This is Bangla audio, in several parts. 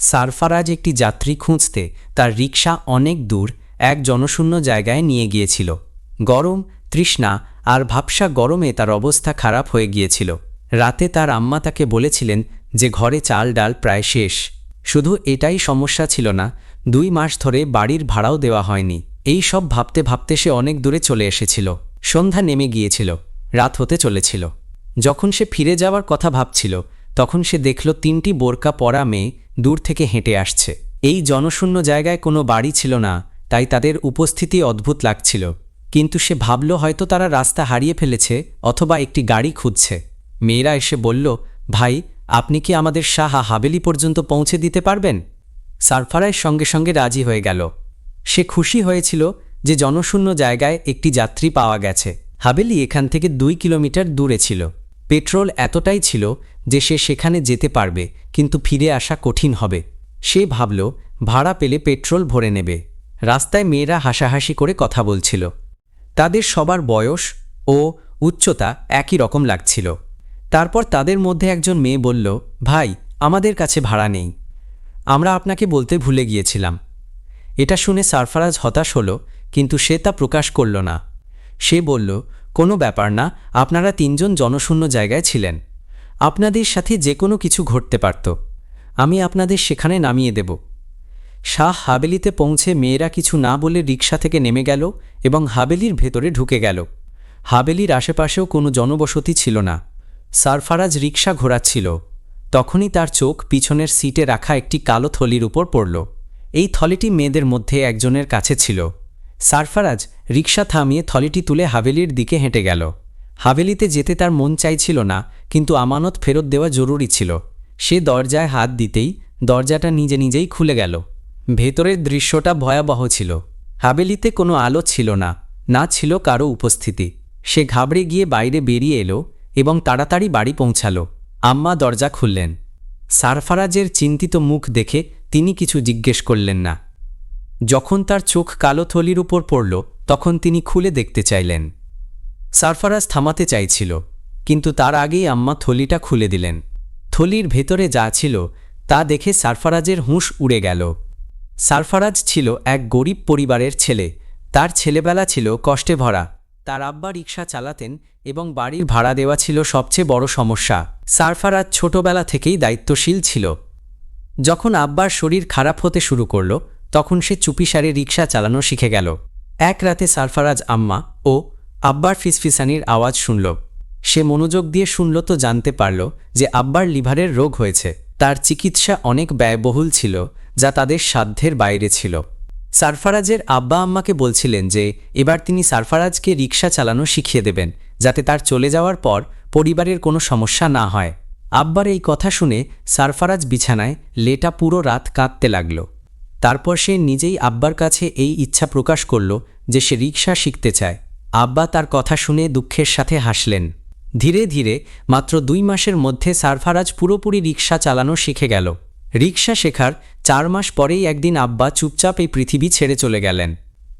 সারফারাজ একটি যাত্রী খুঁজতে তার রিক্সা অনেক দূর এক জনশূন্য জায়গায় নিয়ে গিয়েছিল। গরম, তৃষ্ণা আর ভাবসা গরমে তার অবস্থা খারাপ হয়ে গিয়েছিল। রাতে তার আম্মা তাকে বলেছিলেন যে ঘরে চাল ডাল প্রায় শেষ। শুধু এটাই সমস্যা ছিল না, দুই মাস ধরে বাড়ির ভাড়াও দেওয়া হয়নি। এই সব ভাবতে ভাবতে সে অনেক দূরে চলে এসেছিল। সন্ধ্যা নেমে গিয়েছিল, রাত হতে চলেছিল। যখন সে ফিরে যাওয়ার কথা ভাবছিল তখন সে দেখল তিনটি বোরকা পরা মেয়ে দূর থেকে হেঁটে আসছে। এই জনশূন্য জায়গায় কোনো বাড়ি ছিল না, তাই তাদের উপস্থিতি অদ্ভুত লাগছিল। কিন্তু সে ভাবল হয়তো তারা রাস্তা হারিয়ে ফেলেছে অথবা একটি গাড়ি খুঁজছে। মেয়েরা এসে বলল, ভাই, আপনি কি আমাদের সাহা হাবেলি পর্যন্ত পৌঁছে দিতে পারবেন? সারফারায় সঙ্গে সঙ্গে রাজি হয়ে গেল। সে খুশি হয়েছিল যে জনশূন্য জায়গায় একটি যাত্রী পাওয়া গেছে। হাবেলি এখান থেকে দুই কিলোমিটার দূরে ছিল। পেট্রোল এতটাই ছিল যে সে সেখানে যেতে পারবে, কিন্তু ফিরে আসা কঠিন হবে। সে ভাবল, ভাড়া পেলে পেট্রোল ভরে নেবে। রাস্তায় মেয়েরা হাসাহাসি করে কথা বলছিল। তাদের সবার বয়স ও উচ্চতা একই রকম লাগছিল। তারপর তাদের মধ্যে একজন মেয়ে বলল, ভাই, আমাদের কাছে ভাড়া নেই। আমরা আপনাকে বলতে ভুলে গিয়েছিলাম। এটা শুনে সারফারাজ হতাশ হল, কিন্তু সে তা প্রকাশ করল না। সে বলল কোনো ব্যাপার না, আপনারা তিনজন জনশূন্য জায়গায় ছিলেন। আপনাদের সাথে যে কোনো কিছু ঘটতে পারত। আমি আপনাদের সেখানে নামিয়ে দেব। শাহ হাবেলিতে পৌঁছে মেয়েরা কিছু না বলে রিক্সা থেকে নেমে গেল এবং হাবেলির ভেতরে ঢুকে গেল। হাবেলির আশেপাশেও কোনো জনবসতি ছিল না। সারফারাজ রিক্সা ঘোরাচ্ছিল। তখনই তার চোখ পিছনের সিটে রাখা একটি কালো থলির উপর পড়ল। এই থলিটি মেয়েদের মধ্যে একজনের কাছে ছিল। সারফারাজ রিক্সা থামিয়ে থলিটি তুলে হাভেলির দিকে হেঁটে গেল। হাভেলিতে যেতে তার মন চাইছিল না, কিন্তু আমানত ফেরত দেওয়া জরুরি ছিল। সে দরজায় হাত দিতেই দরজাটা নিজে নিজেই খুলে গেল। ভেতরের দৃশ্যটা ভয়াবহ ছিল। হাবেলিতে কোনো আলো ছিল না না ছিল কারও উপস্থিতি। সে ঘাবড়ে গিয়ে বাইরে বেরিয়ে এলো এবং তাড়াতাড়ি বাড়ি পৌঁছালো। আম্মা দরজা খুললেন। সারফারাজের চিন্তিত মুখ দেখে তিনি কিছু জিজ্ঞেস করলেন না। যখন তার চোখ কালো থলির উপর পড়ল তখন তিনি খুলে দেখতে চাইলেন। সারফারাজ থামাতে চাইছিল, কিন্তু তার আগেই আম্মা থলিটা খুলে দিলেন। থলির ভেতরে যা ছিল, তা দেখে সারফারাজের হুঁশ উড়ে গেল। সারফারাজ ছিল এক গরিব পরিবারের ছেলে। তার ছেলেবেলা ছিল কষ্টে ভরা। তার আব্বা রিক্সা চালাতেন এবং বাড়ির ভাড়া দেওয়া ছিল সবচেয়ে বড় সমস্যা। সারফারাজ ছোটবেলা থেকেই দায়িত্বশীল ছিল। যখন আব্বার শরীর খারাপ হতে শুরু করল, তখন সে চুপিসারে রিক্সা চালানো শিখে গেল। এক রাতে সারফারাজ আম্মা ও আব্বার ফিসফিসানির আওয়াজ শুনল। সে মনোযোগ দিয়ে শুনল তো জানতে পারল যে আব্বার লিভারের রোগ হয়েছে। তার চিকিৎসা অনেক ব্যয়বহুল ছিল, যা তাদের সাধ্যের বাইরে ছিল। সারফারাজের আব্বা আম্মাকে বলছিলেন যে, এবার তিনি সারফারাজকে রিক্সা চালানো শিখিয়ে দেবেন, যাতে তার চলে যাওয়ার পর পরিবারের কোনো সমস্যা না হয়। আব্বার এই কথা শুনে সারফারাজ বিছানায় লেটা পুরো রাত কাঁদতে লাগল। তারপর সে নিজেই আব্বার কাছে এই ইচ্ছা প্রকাশ করল যে সে রিক্সা শিখতে চায়। আব্বা তার কথা শুনে দুঃখের সাথে হাসলেন। ধীরে ধীরে, মাত্র দুই মাসের মধ্যে সারফারাজ পুরোপুরি রিক্সা চালানো শিখে গেল। রিক্সা শেখার চার মাস পরেই একদিন আব্বা চুপচাপ এই পৃথিবী ছেড়ে চলে গেলেন।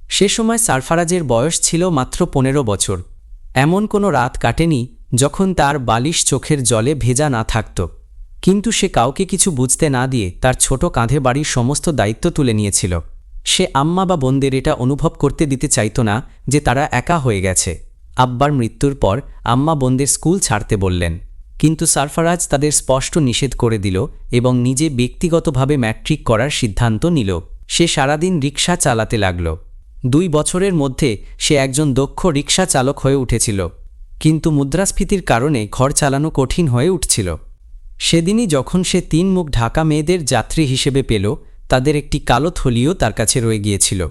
সে সময় সারফারাজের বয়স ছিল মাত্র পনেরো বছর। এমন কোনো রাত কাটেনি যখন তার বালিশ চোখের জলে ভেজা না থাকত। কিন্তু সে কাউকে কিছু বুঝতে না দিয়ে তার ছোট কাঁধে বাড়ির সমস্ত দায়িত্ব তুলে নিয়েছিল। সে আম্মা বা বোনদের এটা অনুভব করতে দিতে চাইত না যে তারা একা হয়ে গেছে। আব্বার মৃত্যুর পর আম্মা বোনদের স্কুল ছাড়তে বললেন। কিন্তু সারফারাজ তাদের স্পষ্ট নিষেধ করে দিল এবং নিজে ব্যক্তিগতভাবে ম্যাট্রিক করার সিদ্ধান্ত নিল। সে সারাদিন রিক্সা চালাতে লাগল। দুই বছরের মধ্যে সে একজন দক্ষ রিক্সা চালক হয়ে উঠেছিল। কিন্তু মুদ্রাস্ফীতির কারণে ঘর চালানো কঠিন হয়ে উঠছিল। সেদিনই যখন সে তিন মুখ ঢাকা মেয়েদের যাত্রী হিসেবে পেল, তাদের একটি কালো থলিও তার কাছে রয়ে গিয়েছিল।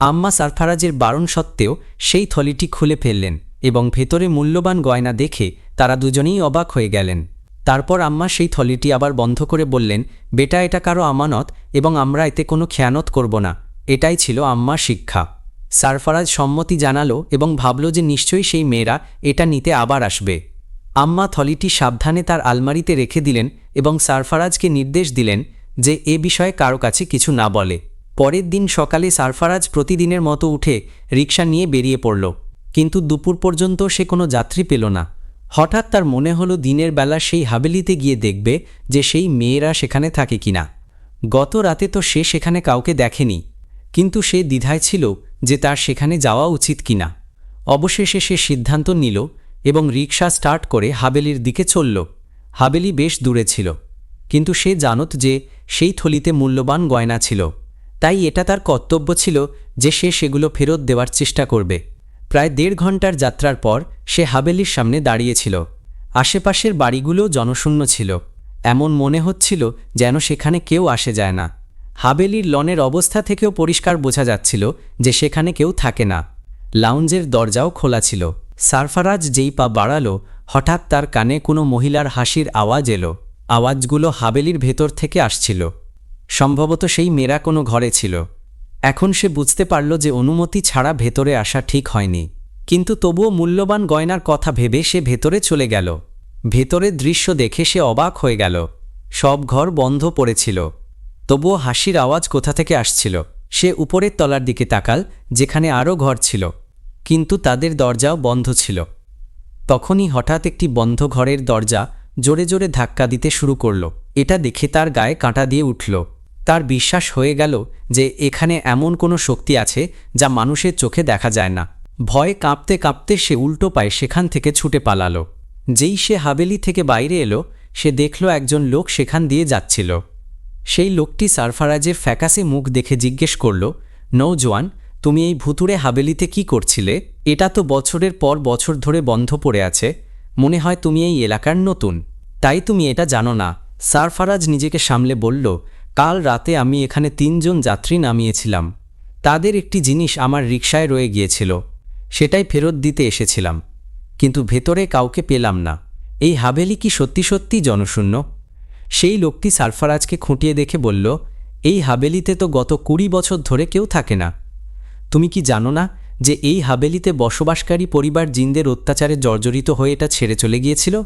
আম্মা সারফারাজের বারণ সত্ত্বেও সেই থলিটি খুলে ফেললেন এবং ভেতরে মূল্যবান গয়না দেখে তারা দুজনেই অবাক হয়ে গেলেন। তারপর আম্মা সেই থলিটি আবার বন্ধ করে বললেন, বেটা, এটা কারও আমানত এবং আমরা এতে কোনো খেয়ানত করব না। এটাই ছিল আম্মার শিক্ষা। সারফারাজ সম্মতি জানালো এবং ভাবল যে নিশ্চয়ই সেই মেয়েরা এটা নিতে আবার আসবে। আম্মা থলিটি সাবধানে তার আলমারিতে রেখে দিলেন এবং সারফারাজকে নির্দেশ দিলেন যে এ বিষয়ে কারও কাছে কিছু না বলে। পরের দিন সকালে সারফারাজ প্রতিদিনের মতো উঠে রিক্সা নিয়ে বেরিয়ে পড়ল। কিন্তু দুপুর পর্যন্ত সে কোনো যাত্রী পেল না। হঠাৎ তার মনে হলো দিনের বেলা সেই হাবেলিতে গিয়ে দেখবে যে সেই মেয়েরা সেখানে থাকে কিনা। গত রাতে তো সে সেখানে কাউকে দেখেনি। কিন্তু সে দ্বিধায় ছিল যে তার সেখানে যাওয়া উচিত কিনা। অবশেষে সে সিদ্ধান্ত নিল এবং রিকশা স্টার্ট করে হাবেলির দিকে চলল। হাবেলি বেশ দূরে ছিল, কিন্তু সে জানত যে সেই থলিতে মূল্যবান গয়না ছিল। তাই এটা তার কর্তব্য ছিল যে সে সেগুলো ফেরত দেওয়ার চেষ্টা করবে। প্রায় দেড় ঘণ্টার যাত্রার পর সে হাবেলির সামনে দাঁড়িয়েছিল। আশেপাশের বাড়িগুলো জনশূন্য ছিল। এমন মনে হচ্ছিল যেন সেখানে কেউ আসে যায় না। হাবেলির লনের অবস্থা থেকেও পরিষ্কার বোঝা যাচ্ছিল যে সেখানে কেউ থাকে না। লাউঞ্জের দরজাও খোলা ছিল। সারফারাজ যেই পা বাড়ালো, হঠাৎ তার কানে কোনো মহিলার হাসির আওয়াজ এলো। আওয়াজগুলো হাবেলির ভেতর থেকে আসছিল। সম্ভবত সেই মেয়েরা কোনো ঘরে ছিল। এখন সে বুঝতে পারল যে অনুমতি ছাড়া ভেতরে আসা ঠিক হয়নি। কিন্তু তবুও মূল্যবান গয়নার কথা ভেবে সে ভেতরে চলে গেল। ভেতরের দৃশ্য দেখে সে অবাক হয়ে গেল। সব ঘর বন্ধ পড়েছিল। তবুও হাসির আওয়াজ কোথা থেকে আসছিল? সে উপরের তলার দিকে তাকাল, যেখানে আরও ঘর ছিল। কিন্তু তাদের দরজাও বন্ধ ছিল। তখনই হঠাৎ একটি বন্ধ ঘরের দরজা জোরে জোরে ধাক্কা দিতে শুরু করল। এটা দেখে তার গায়ে কাঁটা দিয়ে উঠল। তার বিশ্বাস হয়ে গেল যে এখানে এমন কোনো শক্তি আছে যা মানুষের চোখে দেখা যায় না। ভয়ে কাঁপতে কাঁপতে সে উল্টো পায়ে সেখান থেকে ছুটে পালালো। যেই সে হাবেলি থেকে বাইরে এলো, সে দেখল একজন লোক সেখান দিয়ে যাচ্ছিল। সেই লোকটি সারফারাজের ফ্যাকাসে মুখ দেখে জিজ্ঞেস করল, নৌজোয়ান তুমি এই ভুতুরে হাবেলিতে কি করছিলে? এটা তো বছরের পর বছর ধরে বন্ধ পড়ে আছে। মনে হয় তুমি এই এলাকার নতুন। তাই তুমি এটা জানো না। সারফারাজ নিজেকে সামলে বলল, কাল রাতে আমি এখানে তিনজন যাত্রী নামিয়েছিলাম। তাদের একটি জিনিস আমার রিকশায় রয়ে গিয়েছিল। সেটাই ফেরত দিতে এসেছিলাম। কিন্তু ভেতরে কাউকে পেলাম না। এই হাবেলি কি সত্যি সত্যি জনশূন্য? সেই লোকটি সারফারাজকে খুঁটিয়ে দেখে বলল, এই হাবেলিতে তো গত কুড়ি বছর ধরে কেউ থাকে না। তুমি কি জানো না যে এই হাবেলিতে বসবাসকারী পরিবার জিনদের অত্যাচারে জর্জরিত হয়ে এটা ছেড়ে চলে গিয়েছিল?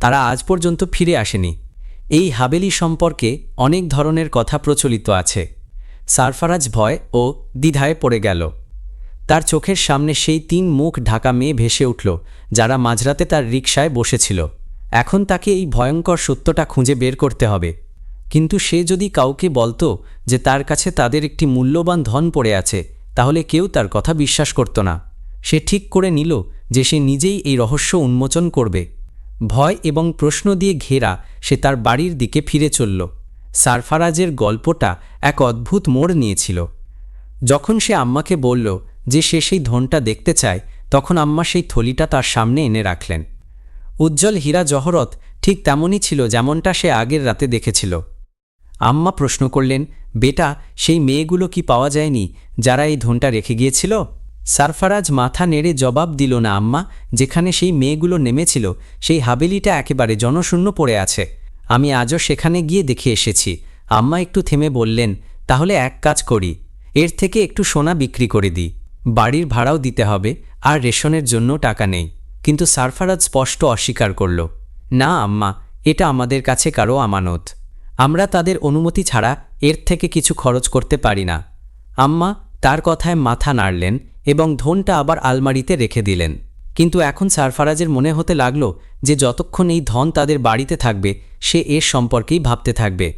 তারা আজ পর্যন্ত ফিরে আসেনি। এই হাবেলি সম্পর্কে অনেক ধরনের কথা প্রচলিত আছে। সারফারাজ ভয় ও দ্বিধায় পড়ে গেল। তার চোখের সামনে সেই তিন মুখ ঢাকা মেয়ে ভেসে উঠল, যারা মাঝরাতে তার রিকশায় বসেছিল। এখন তাকে এই ভয়ঙ্কর সত্যটা খুঁজে বের করতে হবে। কিন্তু সে যদি কাউকে বলতো যে তার কাছে তাদের একটি মূল্যবান ধন পড়ে আছে তাহলে কেউ তার কথা বিশ্বাস করত না। সে ঠিক করে নিল যে সে নিজেই এই রহস্য উন্মোচন করবে। ভয় এবং প্রশ্ন দিয়ে ঘেরা সে তার বাড়ির দিকে ফিরে চলল। সারফারাজের গল্পটা এক অদ্ভুত মোড় নিয়েছিল। যখন সে আম্মাকে বলল যে সে সেই ধনটা দেখতে চায়, তখন আম্মা সেই থলিটা তার সামনে এনে রাখলেন। উজ্জ্বল হীরা জহরত ঠিক তেমনই ছিল যেমনটা সে আগের রাতে দেখেছিল। আম্মা প্রশ্ন করলেন, বেটা, সেই মেয়েগুলো কি পাওয়া যায়নি যারা এই ধনটা রেখে গিয়েছিল? সারফারাজ মাথা নেড়ে জবাব দিল না, আম্মা, যেখানে সেই মেয়েগুলো নেমেছিল, সেই হাবেলিটা একেবারে জনশূন্য পড়ে আছে। আমি আজও সেখানে গিয়ে দেখে এসেছি। আম্মা একটু থেমে বললেন, তাহলে এক কাজ করি, এর থেকে একটু সোনা বিক্রি করে দিই। বাড়ির ভাড়াও দিতে হবে, আর রেশনের জন্য টাকা নেই। কিন্তু সারফারাজ স্পষ্ট অস্বীকার করল, না, আম্মা, এটা আমাদের কাছে কারও আমানত। আমরা তাদের অনুমতি ছাড়া এর থেকে কিছু খরচ করতে পারি না। আম্মা তার কথায় মাথা নাড়লেন এবং ধনটা আবার আলমারিতে রেখে দিলেন। কিন্তু এখন সারফারাজের মনে হতে লাগল যে যতক্ষণ এই ধন তাদের বাড়িতে থাকবে, সে এর সম্পর্কেই ভাবতে থাকবে।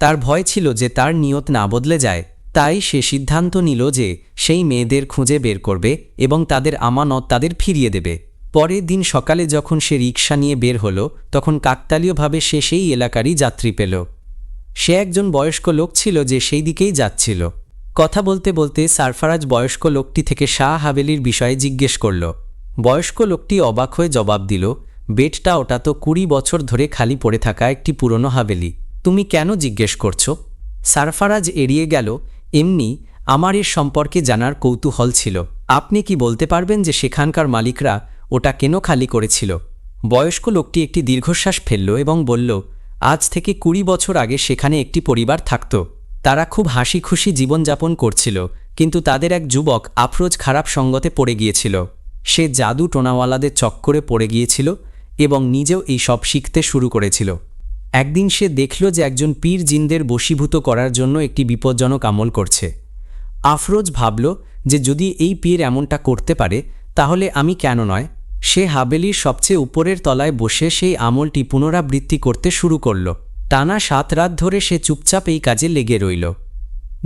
তার ভয় ছিল যে তার নিয়ত না বদলে যায়। তাই সে সিদ্ধান্ত নিল যে সেই মেয়েদের খুঁজে বের করবে এবং তাদের আমানত তাদের ফিরিয়ে দেবে। পরের দিন সকালে যখন সে রিকশা নিয়ে বের হলো, তখন কাকতালীয়ভাবে সে সেই এলাকারই যাত্রী পেল। সে একজন বয়স্ক লোক ছিল যে সেই দিকেই যাচ্ছিল। কথা বলতে বলতে সারফারাজ বয়স্ক লোকটি থেকে শাহ হাবেলির বিষয়ে জিজ্ঞেস করল। বয়স্ক লোকটি অবাক হয়ে জবাব দিল বেডটা ওটা তো কুড়ি বছর ধরে খালি পড়ে থাকা একটি পুরনো হাবেলি। তুমি কেন জিজ্ঞেস করছ? সারফারাজ এড়িয়ে গেল, এমনি আমার এর সম্পর্কে জানার কৌতূহল ছিল। আপনি কি বলতে পারবেন যে সেখানকার মালিকরা ওটা কেন খালি করেছিল? বয়স্ক লোকটি একটি দীর্ঘশ্বাস ফেলল এবং বলল আজ থেকে কুড়ি বছর আগে সেখানে একটি পরিবার থাকত। তারা খুব হাসি খুশি জীবনযাপন করছিল, কিন্তু তাদের এক যুবক আফরোজ খারাপ সঙ্গতে পড়ে গিয়েছিল। সে জাদু টোনাওয়ালাদের চক্করে পড়ে গিয়েছিল এবং নিজেও এই সব শিখতে শুরু করেছিল। একদিন সে দেখল যে একজন পীর জিনদের বশীভূত করার জন্য একটি বিপজ্জনক আমল করছে। আফরোজ ভাবল যে যদি এই পীর এমনটা করতে পারে, তাহলে আমি কেন নয়? সে হাবেলির সবচেয়ে উপরের তলায় বসে সেই আমলটি পুনরাবৃত্তি করতে শুরু করল। টানা সাত রাত ধরে সে চুপচাপ এই কাজে লেগে রইল।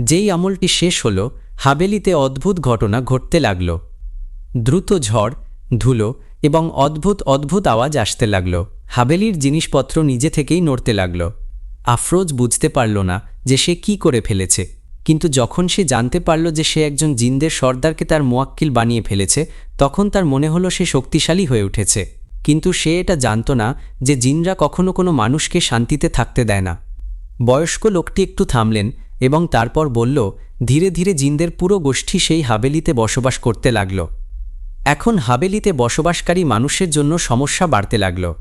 যেই আমলটি শেষ হল, হাবেলিতে অদ্ভুত ঘটনা ঘটতে লাগল। দ্রুত ঝড়, ধুলো এবং অদ্ভুত অদ্ভুত আওয়াজ আসতে লাগল। হাবেলির জিনিসপত্র নিজে থেকেই নড়তে লাগল। আফরোজ বুঝতে পারল না যে সে কি করে ফেলেছে। কিন্তু যখন সে জানতে পারল যে সে একজন জিন্দের সর্দারকে তার মোয়াক্কিল বানিয়ে ফেলেছে, তখন তার মনে হলো সে শক্তিশালী হয়ে উঠেছে। কিন্তু সে এটা জানত না যে জিনরা কখনো কোনো মানুষকে শান্তিতে থাকতে দেয় না। বয়স্ক লোকটি একটু থামলেন এবং তারপর বলল, ধীরে ধীরে জিনদের পুরো গোষ্ঠী সেই হাবেলিতে বসবাস করতে লাগল। এখন হাবেলিতে বসবাসকারী মানুষের জন্য সমস্যা বাড়তে লাগল।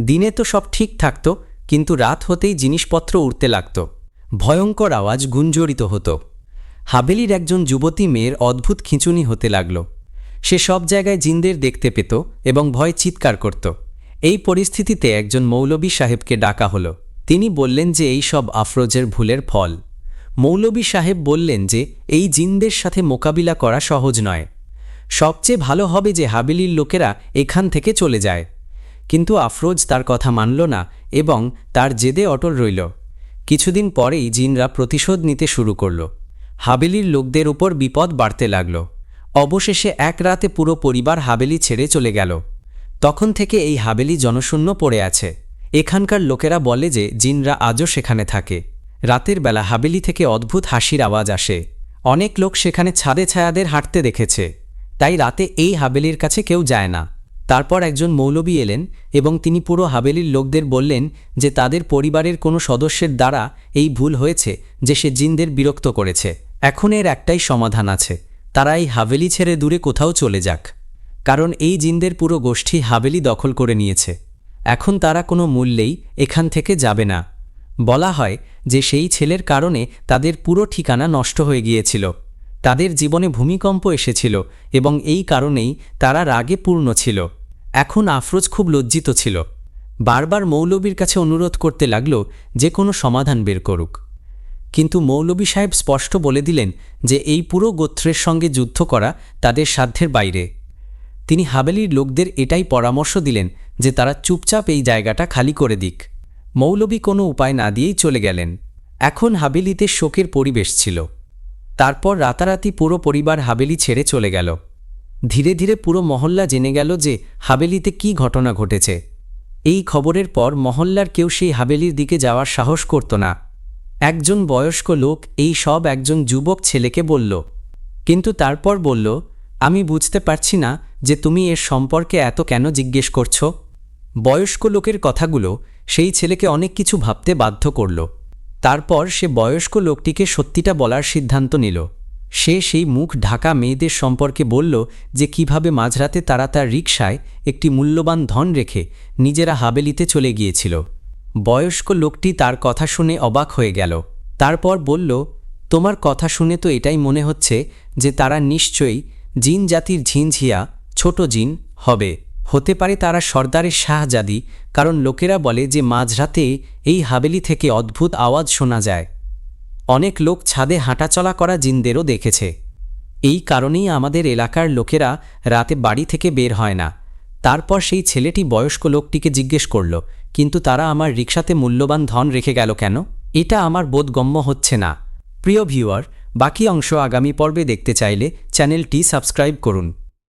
দিনে তো সব ঠিক থাকত, কিন্তু রাত হতেই জিনিসপত্র উড়তে লাগত। ভয়ঙ্কর আওয়াজ গুঞ্জরিত হতো। হাবেলির একজন যুবতী মেয়ের অদ্ভুত খিঁচুনি হতে লাগল। সে সব জায়গায় জিনদের দেখতে পেত এবং ভয় চিৎকার করত। এই পরিস্থিতিতে একজন মৌলবী সাহেবকে ডাকা হলো। তিনি বললেন যে এই সব আফরোজের ভুলের ফল। মৌলবী সাহেব বললেন যে এই জিনদের সাথে মোকাবিলা করা সহজ নয়। সবচেয়ে ভালো হবে যে হাবিলির লোকেরা এখান থেকে চলে যায়। কিন্তু আফরোজ তার কথা মানল না এবং তার জেদে অটল রইল। কিছুদিন পরেই জিনরা প্রতিশোধ নিতে শুরু করল। হাবেলির লোকদের উপর বিপদ বাড়তে লাগল। অবশেষে এক রাতে পুরো পরিবার হাবেলি ছেড়ে চলে গেল। তখন থেকে এই হাবেলি জনশূন্য পড়ে আছে। এখানকার লোকেরা বলে যে জিনরা আজও সেখানে থাকে। রাতের বেলা হাবেলি থেকে অদ্ভুত হাসির আওয়াজ আসে। অনেক লোক সেখানে ছাদে ছায়াদের হাঁটতে দেখেছে। তাই রাতে এই হাবেলির কাছে কেউ যায় না। তারপর একজন মৌলবী এলেন এবং তিনি পুরো হাবেলির লোকদের বললেন যে তাদের পরিবারের কোনো সদস্যের দ্বারা এই ভুল হয়েছে যে সে জিনদের বিরক্ত করেছে। এখন এর একটাই সমাধান আছে। তারা এই হাভেলি ছেড়ে দূরে কোথাও চলে যাক। কারণ এই জিনদের পুরো গোষ্ঠী হাভেলি দখল করে নিয়েছে। এখন তারা কোনো মূল্যেই এখান থেকে যাবে না। বলা হয় যে সেই ছেলের কারণে তাদের পুরো ঠিকানা নষ্ট হয়ে গিয়েছিল। তাদের জীবনে ভূমিকম্প এসেছিল এবং এই কারণেই তারা রাগে পূর্ণ ছিল। এখন আফরোজ খুব লজ্জিত ছিল। বারবার মৌলবীর কাছে অনুরোধ করতে লাগল যে কোনো সমাধান বের করুক। কিন্তু মৌলবী সাহেব স্পষ্ট বলে দিলেন যে এই পুরো গোত্রের সঙ্গে যুদ্ধ করা তাদের সাধ্যের বাইরে। তিনি হাবেলির লোকদের এটাই পরামর্শ দিলেন যে তারা চুপচাপ এই জায়গাটা খালি করে দিক। মৌলবী কোনো উপায় না দিয়েই চলে গেলেন। এখন হাবেলিতে শোকের পরিবেশ ছিল। তারপর রাতারাতি পুরো পরিবার হাবেলি ছেড়ে চলে গেল। ধীরে ধীরে পুরো মহল্লা জেনে গেল যে হাবেলিতে কি ঘটনা ঘটেছে। এই খবরের পর মহল্লার কেউ সেই হাবেলির দিকে যাওয়ার সাহস করত না। একজন বয়স্ক লোক এই সব একজন যুবক ছেলেকে বলল, কিন্তু তারপর বলল, আমি বুঝতে পারছি না যে তুমি এর সম্পর্কে এত কেন জিজ্ঞেস করছ? বয়স্ক লোকের কথাগুলো সেই ছেলেকে অনেক কিছু ভাবতে বাধ্য করল। তারপর সে বয়স্ক লোকটিকে সত্যিটা বলার সিদ্ধান্ত নিল। সে সেই মুখ ঢাকা মেয়েদের সম্পর্কে বলল যে কীভাবে মাঝরাতে তারা তার রিকশায় একটি মূল্যবান ধন রেখে নিজেরা হাবেলিতে চলে গিয়েছিল। বয়স্ক লোকটি তার কথা শুনে অবাক হয়ে গেল। তারপর বলল, তোমার কথা শুনে তো এটাই মনে হচ্ছে যে তারা নিশ্চয়ই জিন জাতির ঝিনঝিয়া, ছোট জিন হবে। হতে পারে তারা সর্দারের শাহজাদি, কারণ লোকেরা বলে যে মাঝরাতে এই হাবেলি থেকে অদ্ভুত আওয়াজ শোনা যায়। অনেক লোক ছাদে হাঁটাচলা করা জিনদেরও দেখেছে। এই কারণেই আমাদের এলাকার লোকেরা রাতে বাড়ি থেকে বের হয় না। তারপর সেই ছেলেটি বয়স্ক লোকটিকে জিজ্ঞেস করল, কিন্তু তারা আমার রিক্সাতে মূল্যবান ধন রেখে গেল কেন? এটা আমার বোধগম্য হচ্ছে না। প্রিয় ভিউয়ার, বাকি অংশ আগামী পর্বে দেখতে চাইলে চ্যানেলটি সাবস্ক্রাইব করুন।